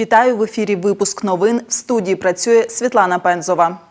Вітаю в ефірі. Випуск новин в студії працює Світлана Пензова.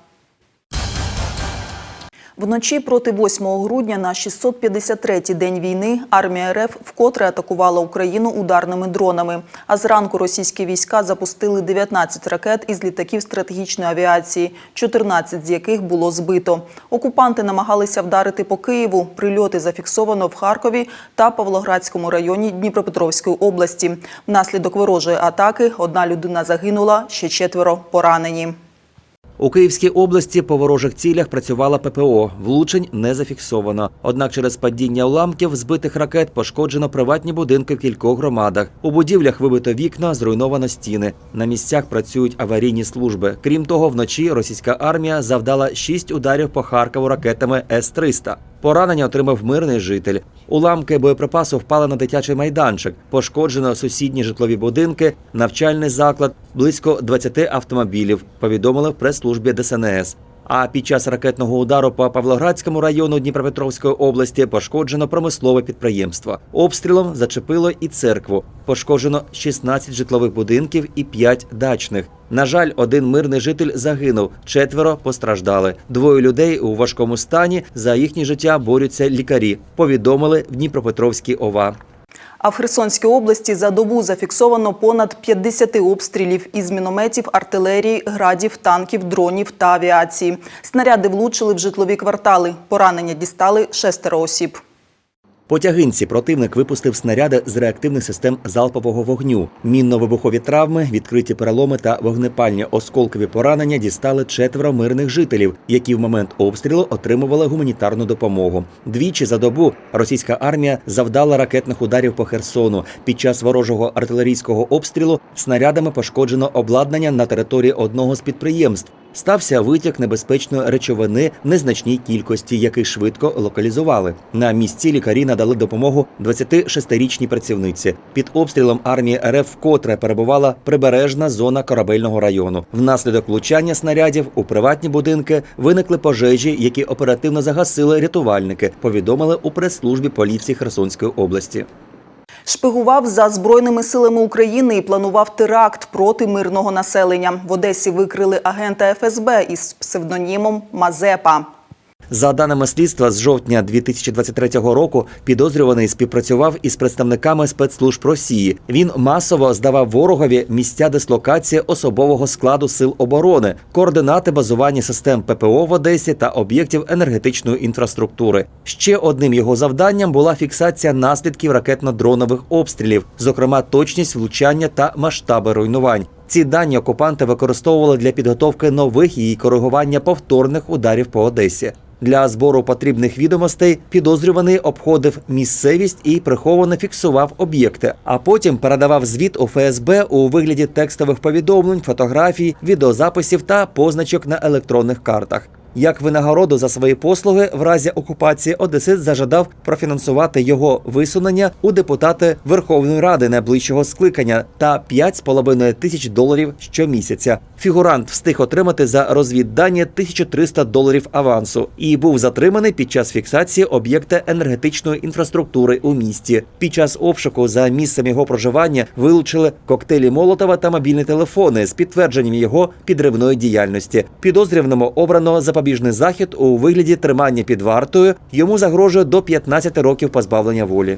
Вночі проти 8 грудня на 653-й день війни армія РФ вкотре атакувала Україну ударними дронами. А зранку російські війська запустили 19 ракет із літаків стратегічної авіації, 14 з яких було збито. Окупанти намагалися вдарити по Києву. Прильоти зафіксовано в Харкові та Павлоградському районі Дніпропетровської області. Внаслідок ворожої атаки одна людина загинула, ще четверо поранені. У Київській області по ворожих цілях працювала ППО. Влучень не зафіксовано. Однак через падіння уламків збитих ракет пошкоджено приватні будинки в кількох громадах. У будівлях вибито вікна, зруйновано стіни. На місцях працюють аварійні служби. Крім того, вночі російська армія завдала шість ударів по Харкову ракетами С-300. Поранення отримав мирний житель. Уламки боєприпасу впали на дитячий майданчик. Пошкоджено сусідні житлові будинки, навчальний заклад, близько 20 автомобілів. Повідомили в прес-службі ДСНС. А під час ракетного удару по Павлоградському району Дніпропетровської області пошкоджено промислове підприємство. Обстрілом зачепило і церкву. Пошкоджено 16 житлових будинків і 5 дачних. На жаль, один мирний житель загинув, четверо постраждали. Двоє людей у важкому стані за їхнє життя борються лікарі. Повідомили в Дніпропетровській ОВА. А в Херсонській області за добу зафіксовано понад 50 обстрілів із мінометів, артилерії, градів, танків, дронів та авіації. Снаряди влучили в житлові квартали. Поранення дістали шестеро осіб. По тягинці противник випустив снаряди з реактивних систем залпового вогню. Мінно-вибухові травми, відкриті переломи та вогнепальні осколкові поранення дістали четверо мирних жителів, які в момент обстрілу отримували гуманітарну допомогу. Двічі за добу російська армія завдала ракетних ударів по Херсону. Під час ворожого артилерійського обстрілу снарядами пошкоджено обладнання на території одного з підприємств. Стався витік небезпечної речовини в незначній кількості, який швидко локалізували. На місці лікарі надали допомогу 26-річній працівниці. Під обстрілом армії РФ вкотре перебувала прибережна зона корабельного району. Внаслідок влучання снарядів у приватні будинки виникли пожежі, які оперативно загасили рятувальники. Повідомили у прес-службі поліції Херсонської області. Шпигував за Збройними силами України і планував теракт проти мирного населення. В Одесі викрили агента ФСБ із псевдонімом Мазепа. За даними слідства, з жовтня 2023 року підозрюваний співпрацював із представниками спецслужб Росії. Він масово здавав ворогові місця дислокації особового складу сил оборони, координати базування систем ППО в Одесі та об'єктів енергетичної інфраструктури. Ще одним його завданням була фіксація наслідків ракетно-дронових обстрілів, зокрема точність влучання та масштаби руйнувань. Ці дані окупанти використовували для підготовки нових і коригування повторних ударів по Одесі. Для збору потрібних відомостей підозрюваний обходив місцевість і приховано фіксував об'єкти, а потім передавав звіт у ФСБ у вигляді текстових повідомлень, фотографій, відеозаписів та позначок на електронних картах. Як винагороду за свої послуги в разі окупації Одесит зажадав профінансувати його висунення у депутати Верховної Ради найближчого скликання та 5,5 тисяч доларів щомісяця. Фігурант встиг отримати за розвіддані 1300 доларів авансу і був затриманий під час фіксації об'єкта енергетичної інфраструктури у місті. Під час обшуку за місцем його проживання вилучили коктейлі Молотова та мобільні телефони з підтвердженням його підривної діяльності. Підозрюваному обрано запобіжний захід у вигляді тримання під вартою. Йому загрожує до 15 років позбавлення волі.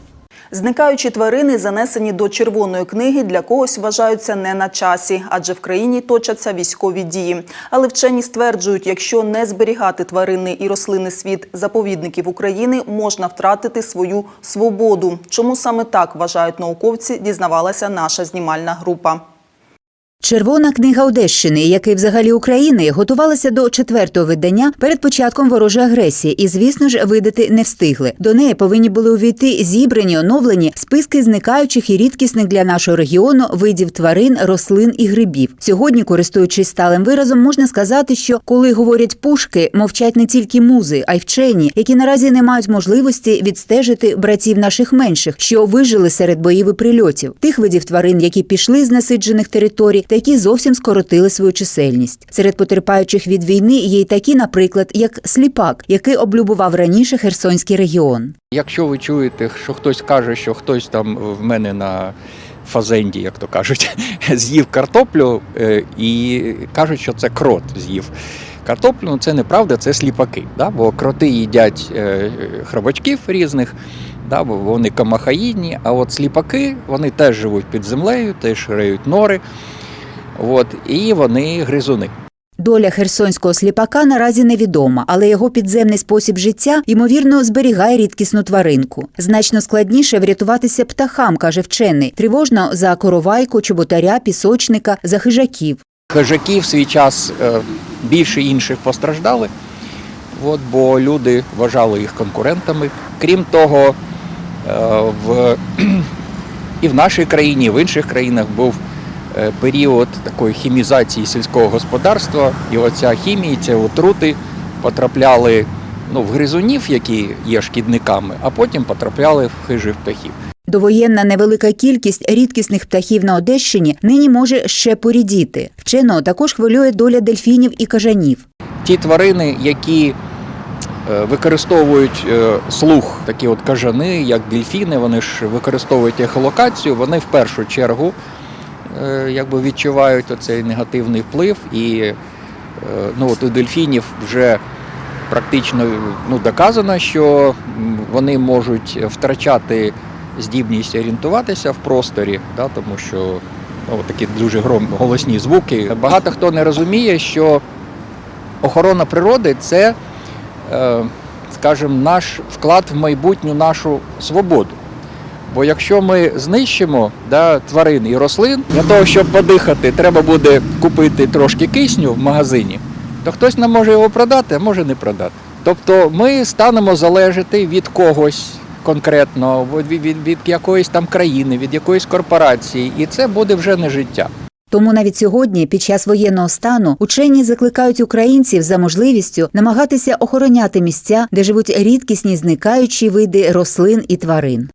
Зникаючі тварини, занесені до червоної книги, для когось вважаються не на часі, адже в країні точаться військові дії. Але вчені стверджують, якщо не зберігати тваринний і рослинний світ заповідників України, можна втратити свою свободу. Чому саме так вважають науковці, дізнавалася наша знімальна група. Червона книга Одещини, як і взагалі України, готувалася до четвертого видання перед початком ворожої агресії, і, звісно ж, видати не встигли. До неї повинні були увійти зібрані, оновлені списки зникаючих і рідкісних для нашого регіону видів тварин, рослин і грибів. Сьогодні, користуючись сталим виразом, можна сказати, що коли говорять пушки, мовчать не тільки музи, а й вчені, які наразі не мають можливості відстежити братів наших менших, що вижили серед боїв і прильотів, тих видів тварин, які пішли з насиджених територій, та які зовсім скоротили свою чисельність. Серед потерпаючих від війни є й такі, наприклад, як сліпак, який облюбував раніше Херсонський регіон. Якщо ви чуєте, що хтось каже, що хтось там в мене на фазенді, як то кажуть, з'їв картоплю е, і кажуть, що це крот з'їв. Картоплю ну, це неправда, це сліпаки. Да? Бо кроти їдять е, хробачків різних, да? бо вони камахаїдні, а от сліпаки вони теж живуть під землею, теж риють нори. От, і вони гризуни. Доля херсонського сліпака наразі невідома, але його підземний спосіб життя ймовірно зберігає рідкісну тваринку. Значно складніше врятуватися птахам, каже вчений. Тривожно за коровайку, чоботаря, пісочника, за хижаків. Хижаки в свій час е, більше інших постраждали, от, бо люди вважали їх конкурентами. Крім того, е, в, і в нашій країні, і в інших країнах був період такої хімізації сільського господарства, і оця хімія, ці отрути потрапляли ну, в гризунів, які є шкідниками, а потім потрапляли в хижих птахів. Довоєнна невелика кількість рідкісних птахів на Одещині нині може ще порідіти. Вченого також хвилює доля дельфінів і кажанів. ті тварини, які е, використовують е, слух, такі от кажани, як дельфіни, вони ж використовують ехолокацію, вони в першу чергу е, якби відчувають оцей негативний вплив. І е, ну, от у дельфінів вже практично ну, доказано, що вони можуть втрачати здібність орієнтуватися в просторі, да, тому що ну, такі дуже гром, голосні звуки. Багато хто не розуміє, що охорона природи це, е, скажімо, наш вклад в майбутню нашу свободу. Бо якщо ми знищимо да, тварин і рослин, для того, щоб подихати, треба буде купити трошки кисню в магазині, то хтось нам може його продати, а може не продати. Тобто ми станемо залежати від когось конкретно, від, від, від якоїсь там країни, від якоїсь корпорації, і це буде вже не життя. Тому навіть сьогодні, під час воєнного стану, учені закликають українців за можливістю намагатися охороняти місця, де живуть рідкісні зникаючі види рослин і тварин.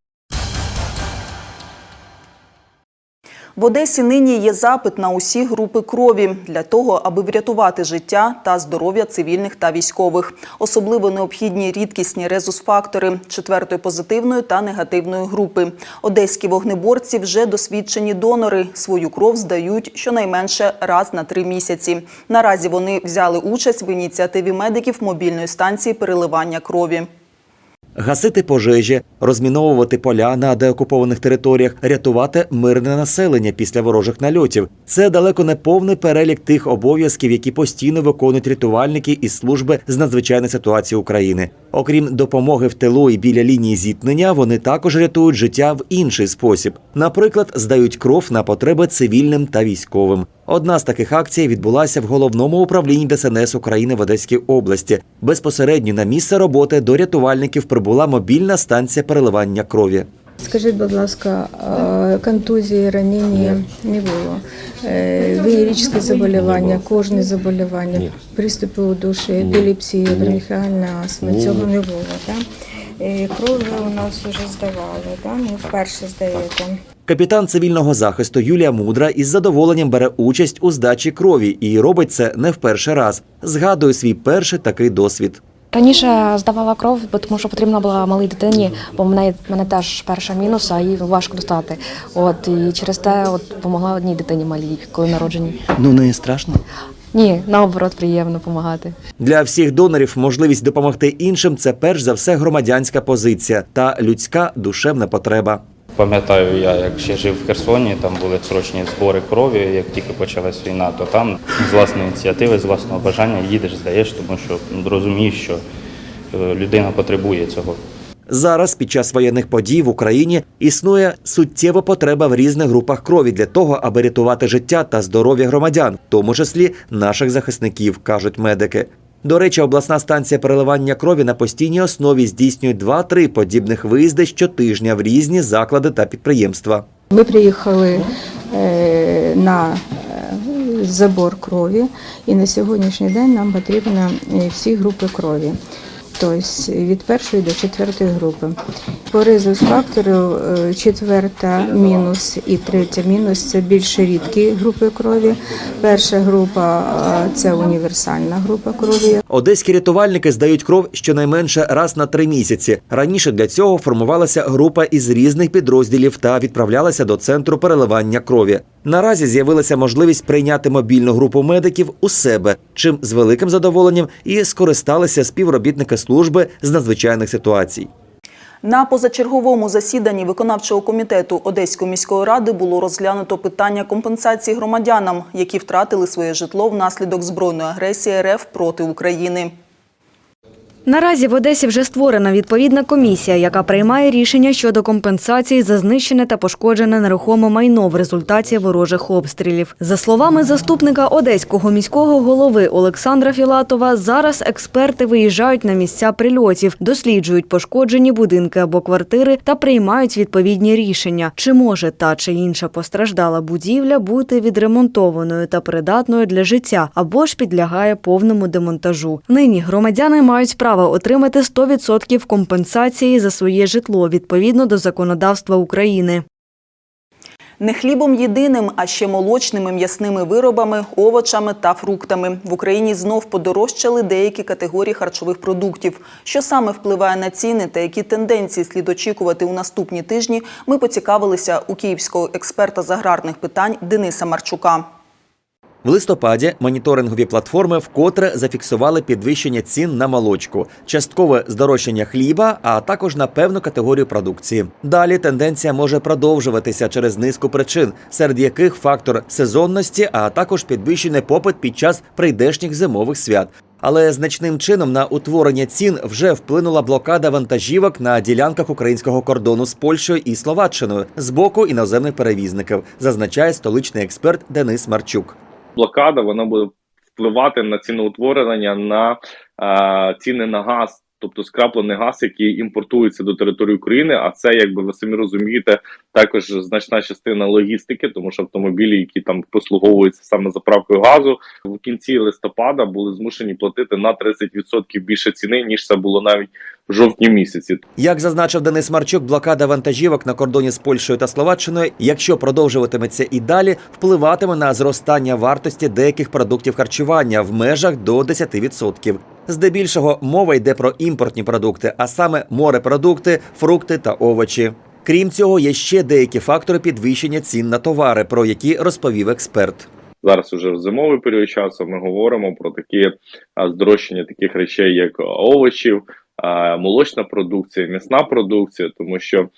В Одесі нині є запит на усі групи крові для того, аби врятувати життя та здоров'я цивільних та військових. Особливо необхідні рідкісні резус-фактори четвертої позитивної та негативної групи. Одеські вогнеборці вже досвідчені донори. Свою кров здають щонайменше раз на три місяці. Наразі вони взяли участь в ініціативі медиків мобільної станції переливання крові. Гасити пожежі, розміновувати поля на деокупованих територіях, рятувати мирне населення після ворожих нальотів. Це далеко не повний перелік тих обов'язків, які постійно виконують рятувальники із служби з надзвичайної ситуації України. Окрім допомоги в тилу і біля лінії зіткнення, вони також рятують життя в інший спосіб. Наприклад, здають кров на потреби цивільним та військовим. Одна з таких акцій відбулася в головному управлінні ДСНС України в Одеській області. Безпосередньо на місце роботи до рятувальників прибула мобільна станція переливання крові. Скажіть, будь ласка, контузії, ранення не було? Е, заболівання, кожне заболівання, приступи у душі, епілепсія, бронхіальна астма, цього не було, так? Е, Кров у нас вже здавали, так? Не вперше здаєте. Капітан цивільного захисту Юлія Мудра із задоволенням бере участь у здачі крові і робить це не в перший раз. Згадує свій перший такий досвід. Раніше здавала кров, бо тому що потрібна була малій дитині, бо в мене, мене теж перша мінус, а її важко достати. От і через те от допомогла одній дитині малій, коли народжені. Ну не страшно. Ні, наоборот, приємно допомагати. Для всіх донорів можливість допомогти іншим це перш за все громадянська позиція та людська душевна потреба. Пам'ятаю, я як ще жив в Херсоні, там були срочні збори крові. Як тільки почалась війна, то там з власної ініціативи, з власного бажання їдеш, здаєш, тому що розумієш, що е, людина потребує цього. Зараз, під час воєнних подій в Україні, існує суттєва потреба в різних групах крові для того, аби рятувати життя та здоров'я громадян, в тому числі наших захисників, кажуть медики. До речі, обласна станція переливання крові на постійній основі здійснює 2-3 подібних виїзди щотижня в різні заклади та підприємства. Ми приїхали е, на е, забор крові, і на сьогоднішній день нам потрібно е, всі групи крові. Тобто від першої до четвертої групи. По ризус факторів е, четверта мінус і третя мінус це більш рідкі групи крові. Перша група е, це універсальна група крові. Одеські рятувальники здають кров щонайменше раз на три місяці. Раніше для цього формувалася група із різних підрозділів та відправлялася до центру переливання крові. Наразі з'явилася можливість прийняти мобільну групу медиків у себе, чим з великим задоволенням і скористалися співробітники служби з надзвичайних ситуацій. На позачерговому засіданні виконавчого комітету Одеської міської ради було розглянуто питання компенсації громадянам, які втратили своє житло внаслідок збройної агресії РФ проти України. Наразі в Одесі вже створена відповідна комісія, яка приймає рішення щодо компенсації за знищене та пошкоджене нерухоме майно в результаті ворожих обстрілів. За словами заступника одеського міського голови Олександра Філатова, зараз експерти виїжджають на місця прильотів, досліджують пошкоджені будинки або квартири та приймають відповідні рішення, чи може та чи інша постраждала будівля бути відремонтованою та придатною для життя, або ж підлягає повному демонтажу. Нині громадяни мають право отримати 100% компенсації за своє житло відповідно до законодавства України. Не хлібом єдиним, а ще молочними м'ясними виробами, овочами та фруктами. В Україні знов подорожчали деякі категорії харчових продуктів. Що саме впливає на ціни та які тенденції слід очікувати у наступні тижні, ми поцікавилися у київського експерта з аграрних питань Дениса Марчука. В листопаді моніторингові платформи вкотре зафіксували підвищення цін на молочку, часткове здорожчання хліба, а також на певну категорію продукції. Далі тенденція може продовжуватися через низку причин, серед яких фактор сезонності, а також підвищений попит під час прийдешніх зимових свят. Але значним чином на утворення цін вже вплинула блокада вантажівок на ділянках українського кордону з Польщею і Словаччиною з боку іноземних перевізників, зазначає столичний експерт Денис Марчук. Блокада вона буде впливати на ціноутворення на е, ціни на газ, тобто скраплений газ, який імпортується до території України. А це, якби ви самі розумієте, також значна частина логістики, тому що автомобілі, які там послуговуються саме заправкою газу, в кінці листопада були змушені платити на 30% більше ціни ніж це було навіть в жовтні місяці. Як зазначив Денис Марчук, блокада вантажівок на кордоні з Польщею та Словаччиною, якщо продовжуватиметься і далі, впливатиме на зростання вартості деяких продуктів харчування в межах до 10%. Здебільшого мова йде про імпортні продукти, а саме морепродукти, фрукти та овочі. Крім цього, є ще деякі фактори підвищення цін на товари, про які розповів експерт. Зараз уже в зимовий період часу ми говоримо про такі здорожчання таких речей, як овочів, молочна продукція, м'ясна продукція, тому що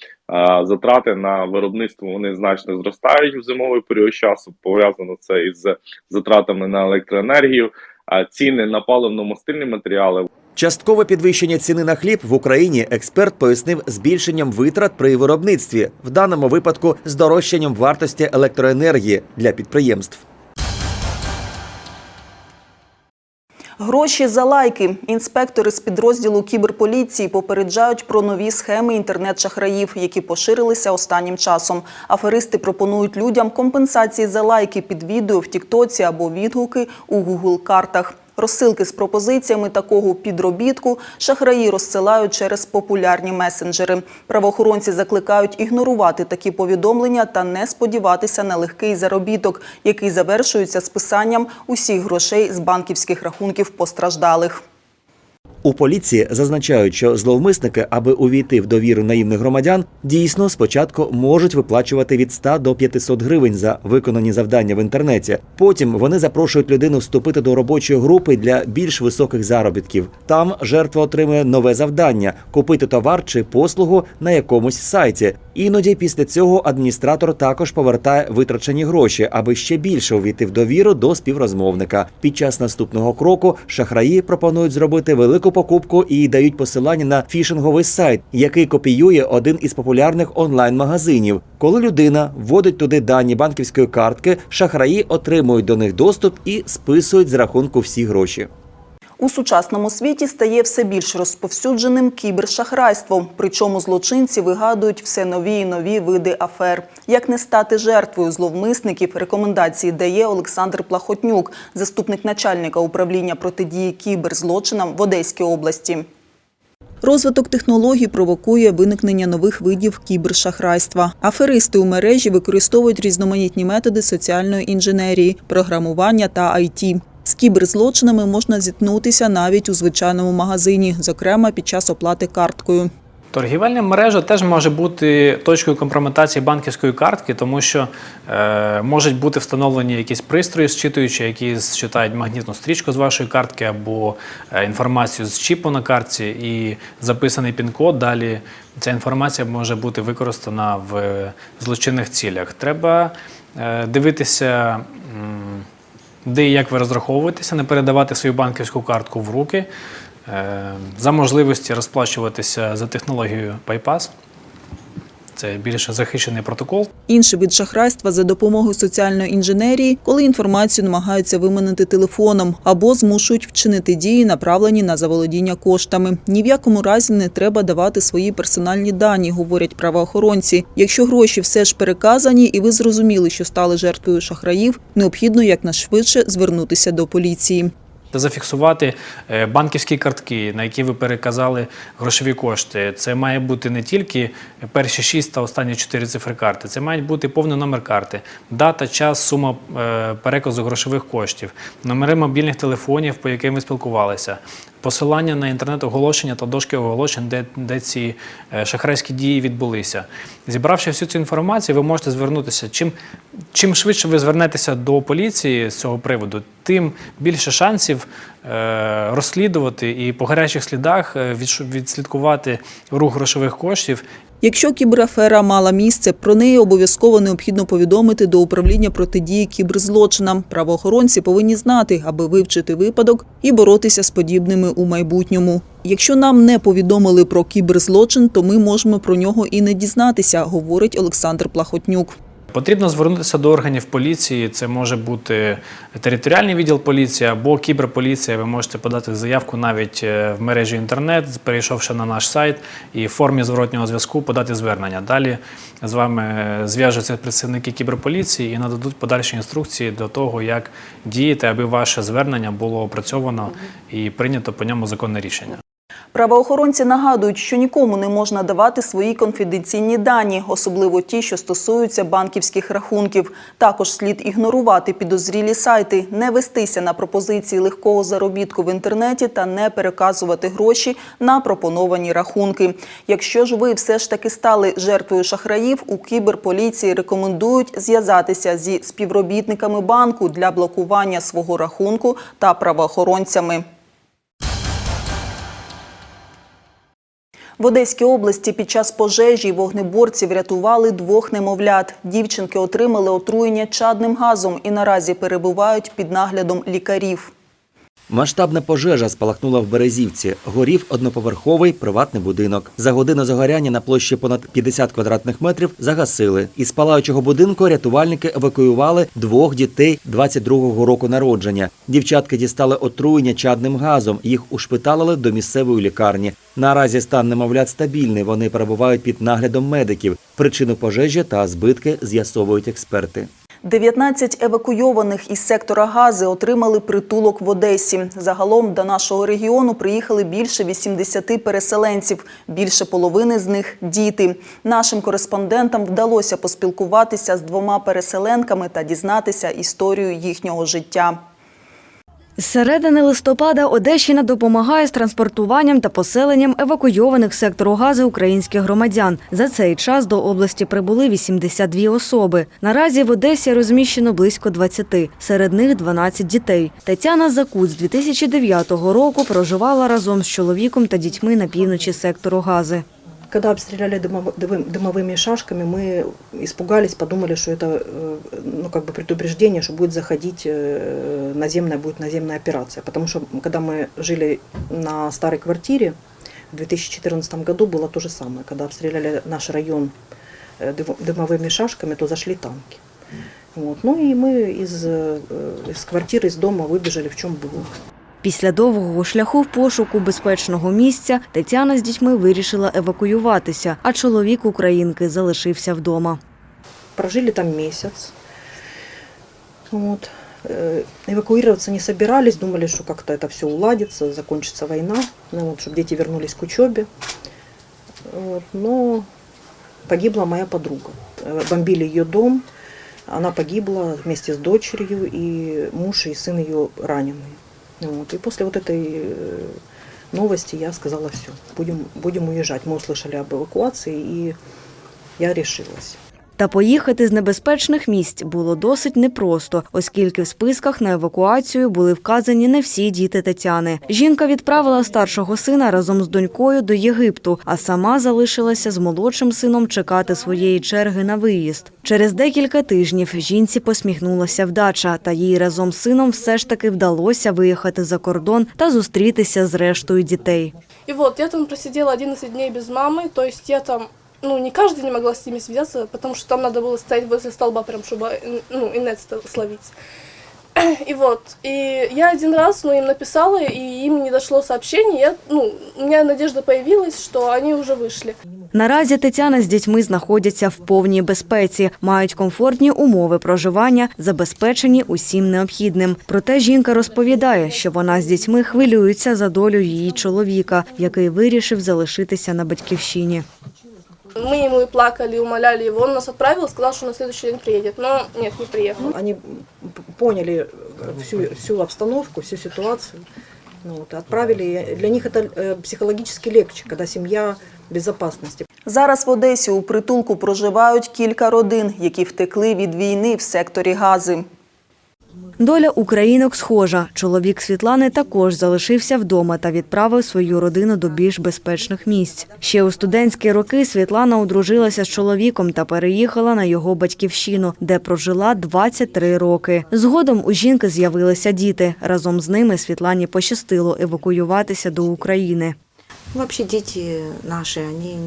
затрати на виробництво вони значно зростають в зимовий період часу. Пов'язано це із затратами на електроенергію, а ціни на паливно-мастильні матеріали Часткове підвищення ціни на хліб в Україні експерт пояснив збільшенням витрат при виробництві, в даному випадку здорожчанням вартості електроенергії для підприємств. Гроші за лайки. Інспектори з підрозділу кіберполіції попереджають про нові схеми інтернет-шахраїв, які поширилися останнім часом. Аферисти пропонують людям компенсації за лайки під відео в Тіктоці або відгуки у Гугл-картах. Розсилки з пропозиціями такого підробітку шахраї розсилають через популярні месенджери. Правоохоронці закликають ігнорувати такі повідомлення та не сподіватися на легкий заробіток, який завершується списанням усіх грошей з банківських рахунків постраждалих. У поліції зазначають, що зловмисники, аби увійти в довіру наївних громадян, дійсно спочатку можуть виплачувати від 100 до 500 гривень за виконані завдання в інтернеті. Потім вони запрошують людину вступити до робочої групи для більш високих заробітків. Там жертва отримує нове завдання купити товар чи послугу на якомусь сайті. Іноді після цього адміністратор також повертає витрачені гроші, аби ще більше увійти в довіру до співрозмовника. Під час наступного кроку шахраї пропонують зробити велику покупку і дають посилання на фішинговий сайт, який копіює один із популярних онлайн-магазинів. Коли людина вводить туди дані банківської картки, шахраї отримують до них доступ і списують з рахунку всі гроші. У сучасному світі стає все більш розповсюдженим кібершахрайство. Причому злочинці вигадують все нові і нові види афер. Як не стати жертвою зловмисників, рекомендації дає Олександр Плахотнюк, заступник начальника управління протидії кіберзлочинам в Одеській області. Розвиток технологій провокує виникнення нових видів кібершахрайства. Аферисти у мережі використовують різноманітні методи соціальної інженерії, програмування та IT. З кіберзлочинами можна зіткнутися навіть у звичайному магазині, зокрема під час оплати карткою. Торгівельна мережа теж може бути точкою компрометації банківської картки, тому що е, можуть бути встановлені якісь пристрої, зчитуючі, які зчитають магнітну стрічку з вашої картки або е, інформацію з чіпу на картці і записаний пін-код. Далі ця інформація може бути використана в е, злочинних цілях. Треба е, дивитися. Де і як ви розраховуєтеся, не передавати свою банківську картку в руки, е, за можливості розплачуватися за технологією PayPass. Це більше захищений протокол. Інший вид шахрайства за допомогою соціальної інженерії, коли інформацію намагаються виманити телефоном або змушують вчинити дії, направлені на заволодіння коштами. Ні в якому разі не треба давати свої персональні дані, говорять правоохоронці. Якщо гроші все ж переказані, і ви зрозуміли, що стали жертвою шахраїв, необхідно якнайшвидше звернутися до поліції. Та зафіксувати е, банківські картки, на які ви переказали грошові кошти. Це має бути не тільки перші шість та останні чотири цифри карти. Це має бути повний номер карти, дата, час, сума е, переказу грошових коштів, номери мобільних телефонів, по яким ви спілкувалися, посилання на інтернет-оголошення та дошки оголошень, де, де ці е, шахрайські дії відбулися. Зібравши всю цю інформацію, ви можете звернутися. Чим, чим швидше ви звернетеся до поліції з цього приводу, тим більше шансів е, розслідувати і по гарячих слідах е, відслідкувати рух грошових коштів Якщо кіберафера мала місце, про неї обов'язково необхідно повідомити до управління протидії кіберзлочинам. Правоохоронці повинні знати, аби вивчити випадок і боротися з подібними у майбутньому. Якщо нам не повідомили про кіберзлочин, то ми можемо про нього і не дізнатися, говорить Олександр Плахотнюк. Потрібно звернутися до органів поліції. Це може бути територіальний відділ поліції або кіберполіція. Ви можете подати заявку навіть е, в мережі інтернет, перейшовши на наш сайт, і в формі зворотнього зв'язку подати звернення. Далі з вами е, зв'яжуться представники кіберполіції і нададуть подальші інструкції до того, як діяти, аби ваше звернення було опрацьовано і прийнято по ньому законне рішення. Правоохоронці нагадують, що нікому не можна давати свої конфіденційні дані, особливо ті, що стосуються банківських рахунків. Також слід ігнорувати підозрілі сайти, не вестися на пропозиції легкого заробітку в інтернеті та не переказувати гроші на пропоновані рахунки. Якщо ж ви все ж таки стали жертвою шахраїв, у кіберполіції рекомендують зв'язатися зі співробітниками банку для блокування свого рахунку та правоохоронцями. В Одеській області під час пожежі вогнеборці врятували двох немовлят. Дівчинки отримали отруєння чадним газом і наразі перебувають під наглядом лікарів. Масштабна пожежа спалахнула в Березівці. Горів одноповерховий приватний будинок. За годину загоряння на площі понад 50 квадратних метрів загасили. Із палаючого будинку рятувальники евакуювали двох дітей 22-го року народження. Дівчатки дістали отруєння чадним газом. Їх ушпиталили до місцевої лікарні. Наразі стан немовлят стабільний. Вони перебувають під наглядом медиків. Причину пожежі та збитки з'ясовують експерти. 19 евакуйованих із сектора Гази отримали притулок в Одесі. Загалом до нашого регіону приїхали більше 80 переселенців. Більше половини з них – діти. Нашим кореспондентам вдалося поспілкуватися з двома переселенками та дізнатися історію їхнього життя. З середини листопада Одещина допомагає з транспортуванням та поселенням евакуйованих сектору газу українських громадян. За цей час до області прибули 82 особи. Наразі в Одесі розміщено близько 20, серед них 12 дітей. Тетяна Закут з 2009 року проживала разом з чоловіком та дітьми на півночі сектору гази. Когда обстреляли дымово- дымовым- дымовыми шашками, мы испугались, подумали, что это э, ну, как бы предупреждение, что будет заходить э, наземная, будет наземная операция. Потому что когда мы жили на старой квартире, в 2014 году было то же самое. Когда обстреляли наш район э, дымо- дымовыми шашками, то зашли танки. Вот. Ну и мы из, э, из квартиры, из дома выбежали в чем было. Після довгого шляху в пошуку безпечного місця Тетяна з дітьми вирішила евакуюватися, а чоловік українки залишився вдома. Прожили там месяц. Вот. э, эвакуироваться не собирались, думали, что как-то это все уладится, закончится война, ну, вот, чтобы дети вернулись к учебе. Вот, но погибла моя подруга. Э, Бомбили ее дом, она погибла вместе с дочерью, и муж и сын ее ранены. Вот. И после вот этой э, новости я сказала все, будем, будем уезжать. Мы услышали об эвакуации, и я решилась. Та поїхати з небезпечних місць було досить непросто, оскільки в списках на евакуацію були вказані не всі діти Тетяни. Жінка відправила старшого сина разом з донькою до Єгипту, а сама залишилася з молодшим сином чекати своєї черги на виїзд. Через декілька тижнів жінці посміхнулася вдача, та їй разом з сином все ж таки вдалося виїхати за кордон та зустрітися з рештою дітей. И вот, я там просидела 11 дней без мамы, то есть я там, ну, не каждый день могла с ними связаться, потому что там надо было стоять возле столба, прям, чтобы, ин- ну, инет ст- словить. И вот, и я один раз, ну, им написала, и им не дошло сообщение, я, ну, у меня надежда появилась, что они уже вышли. Наразі Тетяна з дітьми знаходяться в повній безпеці, мають комфортні умови проживання, забезпечені усім необхідним. Проте жінка розповідає, що вона з дітьми хвилюється за долю її чоловіка, який вирішив залишитися на батьківщині. Мы ему и плакали, умоляли его, он нас отправил, сказал, что на следующий день приедет, но нет, не приехал. Они п- поняли э, всю, всю обстановку, всю ситуацию. Ну, вот, и отправили. Для них это э, психологически легче, когда семья в безопасности. Зараз в Одесі у притулку проживають кілька родин, які втекли від війни в секторі Гази. Доля українок схожа. Чоловік Світлани також залишився вдома та відправив свою родину до більш безпечних місць. Ще у студентські роки Світлана одружилася з чоловіком та переїхала на його батьківщину, де прожила 23 роки. Згодом у жінки з'явилися діти. Разом з ними Світлані пощастило евакуюватися до України. Вообще дети наши, они,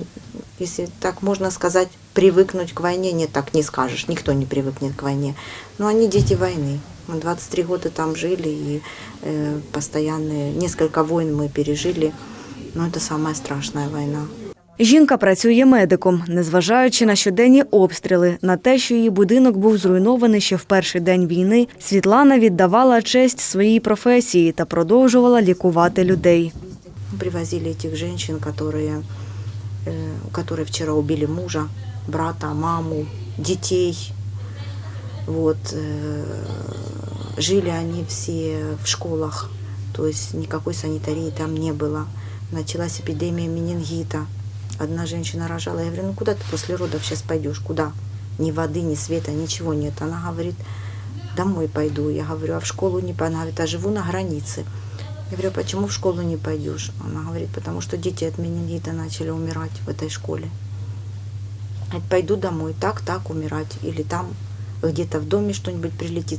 если так можно сказать, привыкнуть к войне, нет, так не скажешь, никто не привыкнет к войне. Но они дети войны. Мы 23 года там жили, и э, постоянные, несколько войн мы пережили. Но это самая страшная война. Жінка працює медиком, незважаючи на щоденні обстріли, на те, що її будинок був зруйнований ще в перший день війни. Світлана віддавала честь своїй професії та продовжувала лікувати людей. Мы привозили этих женщин, которые, э, которые вчера убили мужа, Брата, маму, детей. Вот, э, жили они все в школах, то есть никакой санитарии там не было. Началась эпидемия менингита. Одна женщина рожала, я говорю, ну куда ты после родов сейчас пойдешь, куда? Ни воды, ни света, ничего нет. Она говорит, домой пойду. Я говорю, а в школу не пойду. Она говорит, а живу на границе. Я говорю, «А почему в школу не пойдешь? Она говорит, потому что дети от менингита начали умирать в этой школе. Пойду домой, так, так умирать. Или там где-то в доме что-нибудь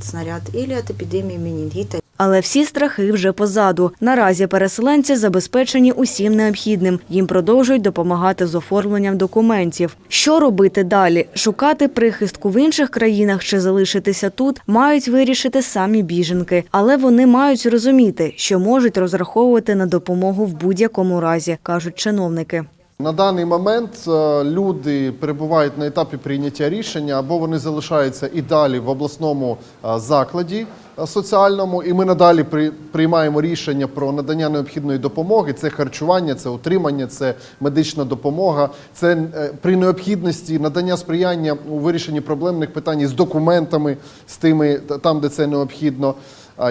снаряд, или от эпидемии менингита. Але всі страхи вже позаду. Наразі переселенці забезпечені усім необхідним. Їм продовжують допомагати з оформленням документів. Що робити далі? Шукати прихистку в інших країнах чи залишитися тут мають вирішити самі біженки. Але вони мають розуміти, що можуть розраховувати на допомогу в будь-якому разі, кажуть чиновники. На даний момент е, люди перебувають на етапі прийняття рішення або вони залишаються і далі в обласному е, закладі е, соціальному, і ми надалі при- приймаємо рішення про надання необхідної допомоги. Це харчування, це утримання, це медична допомога. Це при необхідності надання сприяння у вирішенні проблемних питань із документами, з тими там, де це необхідно.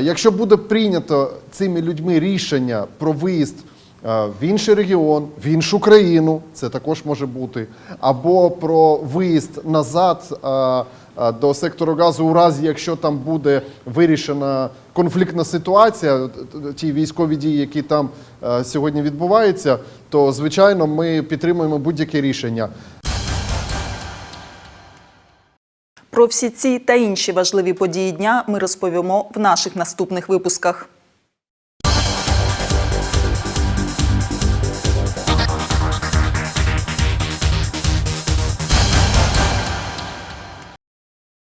Якщо буде прийнято цими людьми рішення про виїзд в інший регіон, в іншу країну, це також може бути, або про виїзд назад е, е, до сектору газу у разі, якщо там буде вирішена конфліктна ситуація, ті військові дії, які там е, сьогодні відбуваються, то звичайно ми підтримуємо будь-яке рішення. Про всі ці та інші важливі події дня ми розповімо в наших наступних випусках.